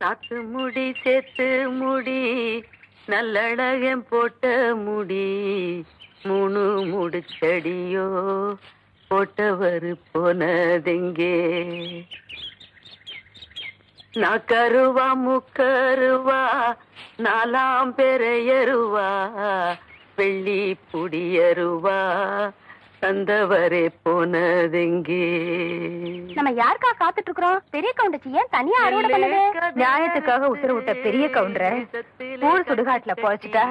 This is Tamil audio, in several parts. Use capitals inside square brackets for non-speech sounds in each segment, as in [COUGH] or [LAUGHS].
நாத்து முடி சேர்த்து முடி நல்லழகம் போட்ட முடி மூணு முடிச்சடியோ போட்டவர் போனதெங்கே? நான் கருவா முக்கருவா நாலாம் பெறையருவா வெள்ளி புடியருவா தந்தவரே போனதெங்கே? நம்ம யாருக்கா காத்துட்டு இருக்கிறோம் பெரிய கவுண்டச்சி ஏன் தனியா அறுவடை பண்ணுது? நியாயத்துக்காக உத்தரவிட்ட பெரிய கவுண்டரை ஊர் சுடுகாட்டுல புதைச்சிட்டா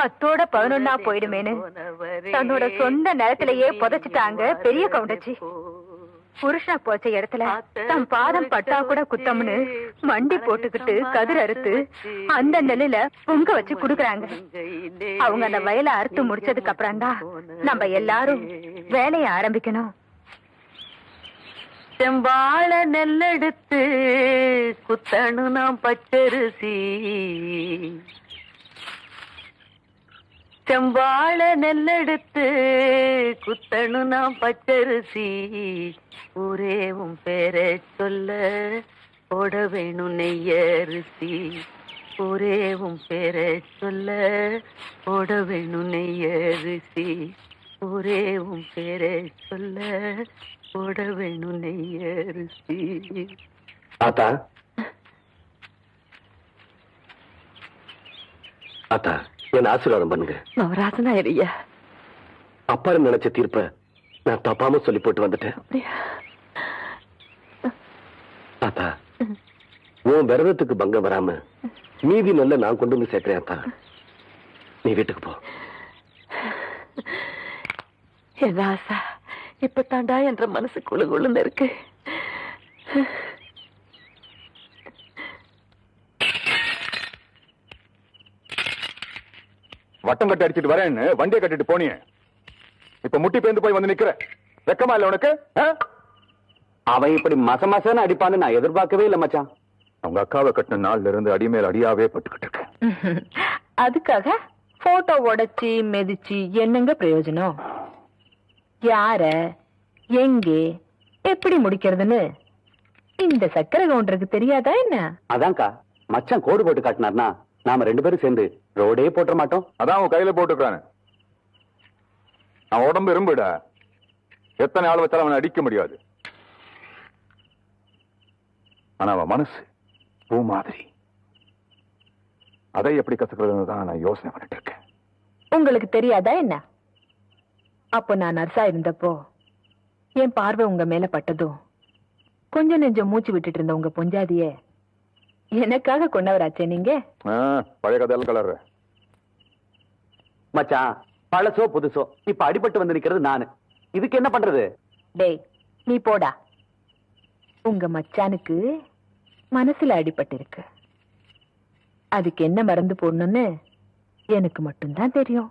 பத்தோட பதினொன்னா போயிடுமேன்னு. தன்னோட சொந்த நிலத்திலேயே புதைச்சிட்டாங்க பெரிய கவுண்டச்சி. புருஷா போச்ச இடத்துல தம் பாதம் பட்டா கூட குத்தம்னு மண்டி போட்டுக்கிட்டு கதிர் அறுத்து அந்த நெல்லுல பொங்க வச்சு குடுக்கறாங்க. அவங்க அந்த வயலை அறுத்து முடிச்சதுக்கு அப்புறம் தான் நம்ம எல்லாரும் வேலைய ஆரம்பிக்கணும். செம்பாழ நெல்லெடுத்து குத்தணு நாம் பச்சரிசி. செம்பாழ நெல்லெடுத்து குத்தணு நாம் பச்சரிசி. ஊரே உன் பேரை சொல்ல போட வேணும் நெய்யரிசி. ஊரே உன் பேரை சொல்ல போட வேணும் நெய்யரிசி. ஊரே உன் பேரை சொல்ல போட வேணும் நெய்யரிசி ஆத்தா ஆத்தா என்ன ஆசீர்வாதம் பண்ணுங்க. நவராசனா ஐயா அப்பாரு நினைச்ச தீர்ப்ப நான் தப்பாம சொல்லி போட்டு வந்துட்டேன். ஆத்தா உன் விரதத்துக்கு பங்கம் வராம மீதி நல்ல நான் கொண்டு வந்து சேர்க்கிறேன் ஆத்தா நீ வீட்டுக்கு போ. என் ராசா இப்ப தாண்டா என்ற மனசு குழு குழுன்னு இருக்கு. வட்டம் கட்டி அடிச்சிட்டு வரேன்னு வண்டியை கட்டிட்டு போனியே. இப்ப முட்டி பேந்து போய் வந்து நிக்கிற வெக்கமா இல்ல உனக்கு? ஆ? அவன் இப்படி மச மசன்னு அடிப்பான்னு நான் எதிர்பார்க்கவே இல்ல மச்சான். அவங்க அக்காவை கட்டின நாள்ல இருந்து அடிமேல் அடியாவே பட்டுக்கிட்டு இருக்கேன் [LAUGHS] அதுக்காக போட்டோ உடைச்சி மிதிச்சு என்னங்க பிரயோஜனம்? யார எங்கே எப்படி முடிக்கிறதுன்னு? இந்த சக்கர கவுண்டருக்கு தெரியாதா என்ன? அதான்க்கா மச்சான் கோடு போட்டு காட்டினார்னா? நாம ரெண்டு பேரும் சேர்ந்து ரோடே போட்டுற மாட்டோம். அதான் அவன் கையில போட்டுக்கிறானு அவன் உடம்பு இரும்புடா. எத்தனை ஆள் வச்சாலும் அவனை அடிக்க முடியாது. ஆனா அவன் மனசு பூ மாதிரி. அதை எப்படி கத்துக்கிறதுன்னு தான் நான் யோசனை பண்ணிட்டு இருக்கேன். உங்களுக்கு தெரியாதா என்ன? அப்போ நான் நர்ஸா இருந்தப்போ என் பார்வை உங்க மேல பட்டதும் கொஞ்சம் நெஞ்சம் மூச்சு விட்டுட்டு இருந்த உங்க பொஞ்சாதிய எனக்காக கொண்டவராச்சே நீங்க? ஆ, பழைய கதையெல்லாம் கலர்ற. மச்சான் பழசோ புதுசோ இப்ப அடிபட்டு வந்து நிக்கிறது நானு. இதுக்கு என்ன பண்றது? டேய் நீ போடா. உங்க மச்சானுக்கு மனசுல அடிபட்டு இருக்கு அதுக்கு என்ன மருந்து போடணும்னு எனக்கு மட்டும்தான் தெரியும்.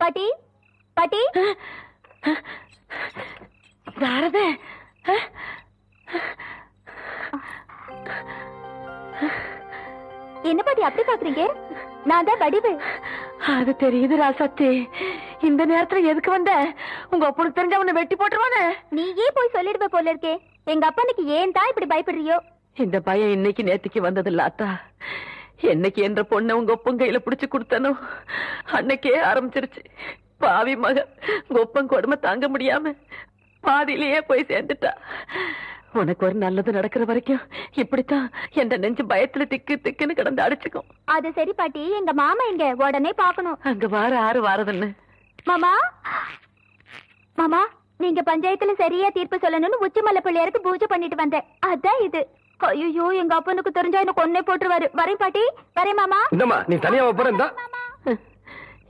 பாட்டி பாட்டி. யாரது என்ன பாட்டி அப்படி பாக்குறீங்க நான் தான் வடிவு. அது தெரியுது ராசாத்தி. இந்த நேரத்துல எதுக்கு வந்த? உங்க அப்பனுக்கு தெரிஞ்ச உன்னை வெட்டி போட்டுருவானே? நீயே போய் சொல்லிடுவ போல இருக்கே? எங்க அப்பனுக்கு ஏன் தான் இப்படி பயப்படுறியோ? இந்த பயம் இன்னைக்கு நேத்துக்கு வந்தது இல்லாத்தா என்னைக்கு என்ற பொண்ணை உங்க ஒப்பன் கையில புடிச்சு கொடுத்தனோ அன்னைக்கே ஆரம்பிச்சிருச்சு. பாவி மக உங்க ஒப்பன் கொடுமை தாங்க முடியாம பாதியிலேயே போய் சேர்ந்துட்டா. உனக்கு ஒரு நல்லது நடக்கிற வரைக்கும் இப்படித்தான் என் நெஞ்சு பயத்துல திக்கு திக்குன்னு கிடந்து அடிச்சுக்கும். அது சரி பாட்டி. எங்க மாமா எங்க உடனே பாக்கணும் அங்க வார ஆறு வாரதுன்னு. மாமா? மாமா நீங்க பஞ்சாயத்துல சரியா தீர்ப்பு சொல்லணும்னு உச்சிமலை பிள்ளையாருக்கு பூஜை பண்ணிட்டு வந்தேன். அதான் இது. ஐயோ எங்க அப்பனுக்கு தெரிஞ்சா என்ன கொன்னே போட்டுருவாரு. வரேன் பாட்டி. வரேன் மாமா. இந்தம்மா நீ தனியா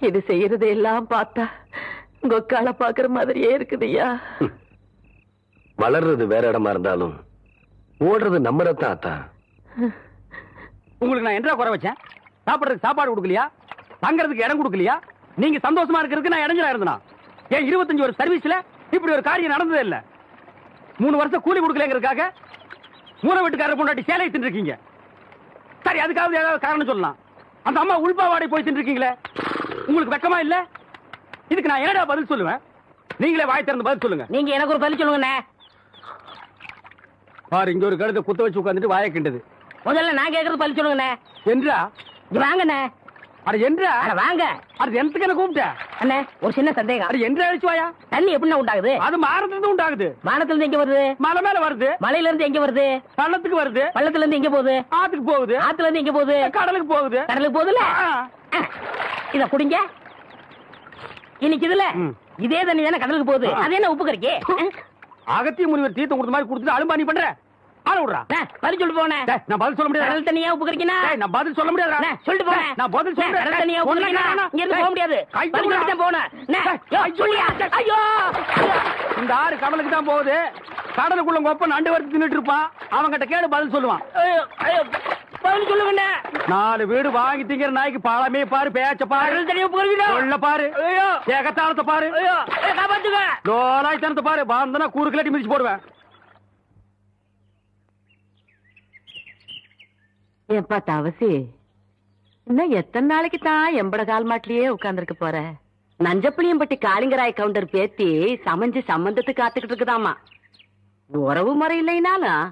இது செய்யறது எல்லாம் பார்த்தா கொக்கால பாக்குற மாதிரியே இருக்குதுய்யா. வளர்றது வேற இடமா இருந்தாலும் ஓடுறது நம்ம ரத்தம் ஆத்தா உங்களுக்கு நான் என்ன குறை வச்சேன்? சாப்பிடுறதுக்கு சாப்பாடு கொடுக்கலையா? தங்கறதுக்கு இடம் கொடுக்கலையா? நீங்க சந்தோஷமா இருக்கிறதுக்கு நான் இடைஞ்சலா இருந்தனா? ஏன் இருபத்தஞ்சு ஒரு சர்வீஸ்ல இப்படி ஒரு காரியம் நடந்ததே இல்ல. மூணு வருஷம் கூலி கொடுக்கலங்கிறதுக்காக மூணு வீட்டுக்காரர் பொண்டாட்டி சேலை தின்னுருக்கீங்க சரி அதுக்காவது ஏதாவது காரணம் சொல்லலாம். அந்த அம்மா உள்பாவாடை போய் தின்னுருக்கீங்களே. உங்களுக்கு வெக்கமா இல்ல? இதுக்கு நான் என்னடா பதில் சொல்லுவேன்? நீங்களே வாய் திறந்து பதில் சொல்லுங்க. நீங்க எனக்கு ஒரு பதில் சொல்லுங்கண்ணே. பாரு இங்க ஒரு கழுத்தை குத்த வச்சு உட்காந்துட்டு வாயை கிண்டது. முதல்ல நான் கேக்குறது பதில் சொல்லுங்கண்ணே. என்றா? வாங்கண்ணே. அட என்றா? அட வாங்க. அது எந்தக்கு என்ன கூப்பிட்ட? அண்ணே ஒரு சின்ன சந்தேகம். அட என்று அழிச்சு வாயா? தண்ணி எப்படிண்ணே உண்டாகுது? அது மாறதுல உண்டாகுது. வானத்துல இருந்து எங்க வருது? மலை மேல வருது. மலையில இருந்து எங்க வருது? பள்ளத்துக்கு வருது. பள்ளத்துல இருந்து எங்க போகுது? ஆத்துக்கு போகுது. ஆத்துல இருந்து எங்க போகுது? கடலுக்கு போகுது. கடலுக்கு போகுதுல. இத குடிங்க. இன்னைக்கு இதுல. இதே தண்ணி தானே கடலுக்கு போகுது. அது என்ன உப்பு கறிக்கு அகத்திய முனிவர் தீர்த்தம் கொடுத்த மாதிரி கொடுத்துட்டு அலும்பா நீ பண்ற. ஆள விடுறா. பதில் சொல்லிட்டு போனே. நான் பதில் சொல்ல முடியாது கடல் தண்ணியா உப்பு கறிக்கினா நான் பதில் சொல்ல முடியாது சொல்லிட்டு போனேன் நான் பதில் முடியாது கடல் தண்ணியா உப்பு கறிக்கினா. இங்க இருந்து போக முடியாது. பதில். சொல்லிட்டு தான் போனேன் சொல்லியா? ஐயோ! இந்த ஆறு கடலுக்கு தான் போகுது. கடலுக்குள்ள ஒப்ப நண்டு வறுத்து தின்னுட்டு இருப்பான். அவன்கிட்ட கேடு பதில் சொல்லுவான். பதில் நாலு வீடு வாங்கி திங்கிற நாய்க்கு பழமே பாரு பேச்ச பாரு. பாரு. ஐயோ. பாரு. ஐயோ. காப்பாத்துங்க லோலாய்த்தனத்தை பாரு. பாந்தனா கூறு கிளட்டி மிதிச்சு போடுவேன். ஏப்பா தவசி இன்னும் எத்தனை நாளைக்கு தான் எம்பட கால் மாட்டிலேயே உட்கார்ந்துருக்க போற? நஞ்சப்புளியம்பட்டி காளிங்கராய் கவுண்டர் பேத்தி சமைஞ்சு சம்பந்தத்துக்கு காத்துக்கிட்டு இருக்குதாமா உறவு முறை இல்லைனாலும்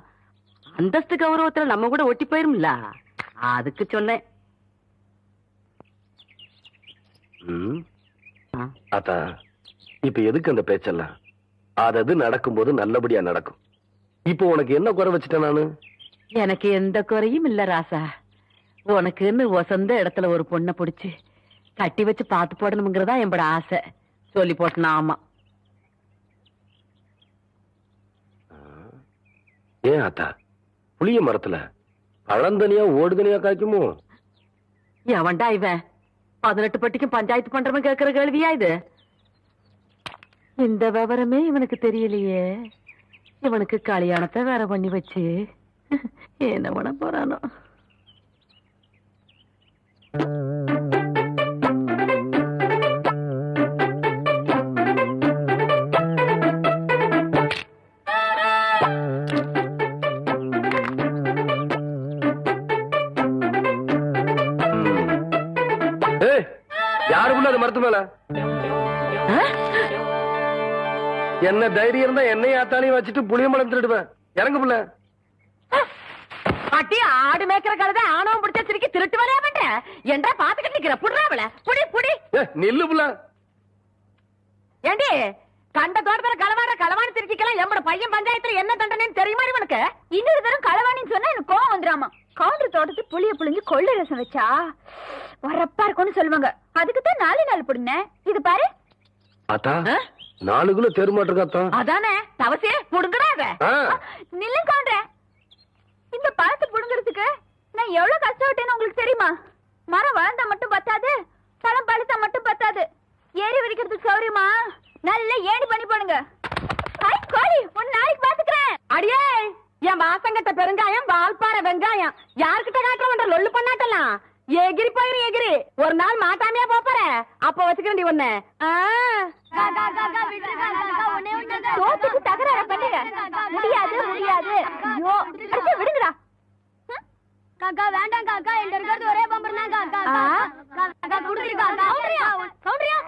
அந்தஸ்து கௌரவத்துல நம்ம கூட ஒட்டி போயிரும்ல? அதுக்கு சொன்னேன். ம். ஆ. அத்தா இப்ப எதுக்கு அந்த பேச்செல்லாம்? அது அது நடக்கும்போது நல்லபடியா நடக்கும். இப்போ உனக்கு என்ன குறை வச்சுட்டேன் நானு? எனக்கு எந்த குறையும் இல்ல ராசா. உனக்குன்னு வசந்த இடத்துல ஒரு பொண்ணை பிடிச்சு கட்டி வச்சு பார்த்து போடணுங்கிறதா என்னோட ஆசை. சொல்லி போட்டனா ஆமா. ஏன் அத்தா? புளிய மரத்துல. பழந்தனியா ஓடுதனியா காய்க்குமோ? எவன்டா இவன். பதினெட்டு பட்டிக்கும் பஞ்சாயத்து பண்றவன் கேக்குற கேள்வியா இது? இந்த விவரமே இவனுக்கு தெரியலையே. இவனுக்கு கல்யாணத்தை வேற பண்ணி வச்சு. என்ன பண்ண போறானோ? மேல என்ன தைரியம் இருந்தா என்னையும் ஆத்தாலையும் வச்சுட்டு புளிய மரம் திருடுவேன். இறங்கு புள்ள. அட்டி ஆடு மேய்க்கிற கழுத ஆணவம் பிடிச்ச சிரிக்கி திருட்டு வரையா பண்ற என்றா பாத்துக்கிட்டு நிக்கிற. புடுறாவல புடி புடி. நில்லு புள்ள. ஏண்டி கண்ட தோட்டத்துல களவாடுற களவாணி திருச்சிக்கலாம் எம்மட பையன் பஞ்சாயத்துல என்ன தண்டனைன்னு தெரியுமா இவனுக்கு? இன்னொரு தரம் களவாணின்னு சொன்னா எனக்கு கோவம் வந்துராமா கவுண்டர் தோட்டத்து புளிய புளிஞ்சு கொள்ளை ரசம் வச்சா வரப்பா இருக்கும்னு சொல்லுவாங்க. அதுக்கு தான் நாலு நாள் புடுனேன். இது பாரு. அத்தா நாலு கிலோ தெருமாட்டிருக்காத்தா அதானே தவசே புடுங்கடா இத நில்லு கவுண்டர் இந்த பழத்தை புடுங்கிறதுக்கு நான் எவ்வளவு கஷ்டப்பட்டேன்னு உங்களுக்கு தெரியுமா? மரம் வளர்ந்தா மட்டும் பத்தாது பழம் பழுத்தா மட்டும் பத்தாது. ஏறி வடிக்கிறதுக்கு சௌரியமா? நல்ல ஏணி பண்ணி போடுங்க. கோழி ஒரு நாளைக்கு பாத்துக்கிறேன். அடியே! என் வாசங்கட்ட பெருங்காயம் வால்பாறை வெங்காயம் யார்கிட்ட காட்டுறவன்ற லொல்லு பண்ணாட்டலாம் எகிரி போயிரு எகிரி ஒரு நாள் மாட்டாமையா போப்பற அப்ப வச்சுக்கிறேன் ஒண்ணு தோத்துக்கு தகராறு பண்ணுங்க முடியாது முடியாது ஐயோ விடுங்கடா காக்கா வேண்டாம் காக்கா என்கிட்ட இருக்கிறது ஒரே பம்பர் தான் காக்கா. காக்கா குடுத்துரு காக்கா கவுண்டரியா கவுண்டரியா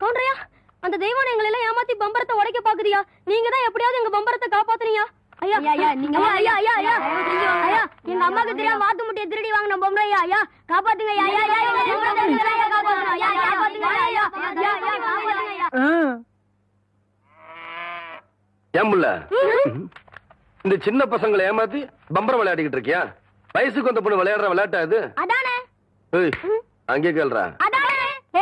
கவுண்டரியா அந்த தெய்வம் எங்களை எல்லாம் ஏமாத்தி பம்பரத்தை உடைக்க பாக்குதியா நீங்க தான் எப்படியாவது எங்க பம்பரத்தை காப்பாத்துறீங்க ஐயா ஐயா நீங்க ஐயா ஐயா ஐயா ஐயா எங்க அம்மாக்கு தெரியாம வாத்து முட்டைய திருடி வாங்கின பொம்பளை ஐயா ஐயா காப்பாத்துங்க ஐயா ஐயா ஐயா எங்க பம்பரத்தை நீங்க தான் காப்பாத்தணும் ஐயா ஐயா காப்பாத்துங்க ஐயா ஐயா ஐயா ஐயா காப்பாத்துங்க ஐயா ஏன் புள்ள இந்த சின்ன பசங்களை ஏமாத்தி பம்பரம் விளையாடிக்கிட்டு இருக்கியா வயசுக்கு வந்த பொண்ணு விளையாடுற விளையாட்டா இது அதானே ஏய் அங்கே கேள்றா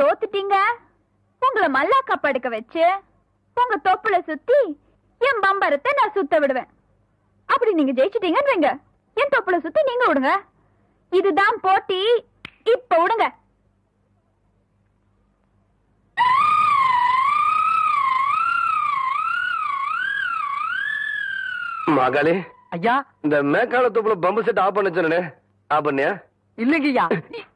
தோத்துட்டீங்க? உங்களை மல்லாக்கா படுக்க வச்சு உங்க தொப்புல சுத்தி என் பம்பரத்தை நான் சுத்த விடுவேன். அப்படி நீங்க ஜெயிச்சிட்டீங்கன்னு வைங்க. என் தொப்புல சுத்தி நீங்க விடுங்க. இதுதான் போட்டி. இப்ப விடுங்க. மகளே ஐயா. இந்த மேக்கால தோப்புல பம்பு செட் ஆஃப் பண்ண சொன்னே ஆஃப் பண்ணியா? இல்லைங்க ஐயா ஏன் ஆஃப்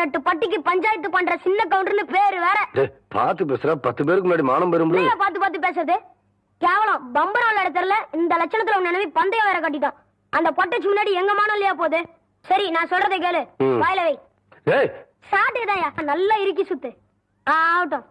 பதினெட்டு பட்டிக்கு பஞ்சாயத்து பண்ற சின்ன கவுண்டர்னு பேரு வேற. டேய், பாத்து பேசுற பத்து பேருக்கு முன்னாடி மானம் பெறும் பாத்து பாத்து பேசுறது? கேவலம். பம்பரம் விளையாட தெரியல இந்த லட்சணத்துல உன் நினைவு பந்தயம் வேற கட்டிட்டான் அந்த பொட்டைச்சு முன்னாடி எங்க மானம் இல்லையா போகுது? சரி நான் சொல்றதை கேளு. வாயில வை. ஏய் சாட்டுதாயா நல்லா இறுக்கி சுத்து. ஆகட்டும்.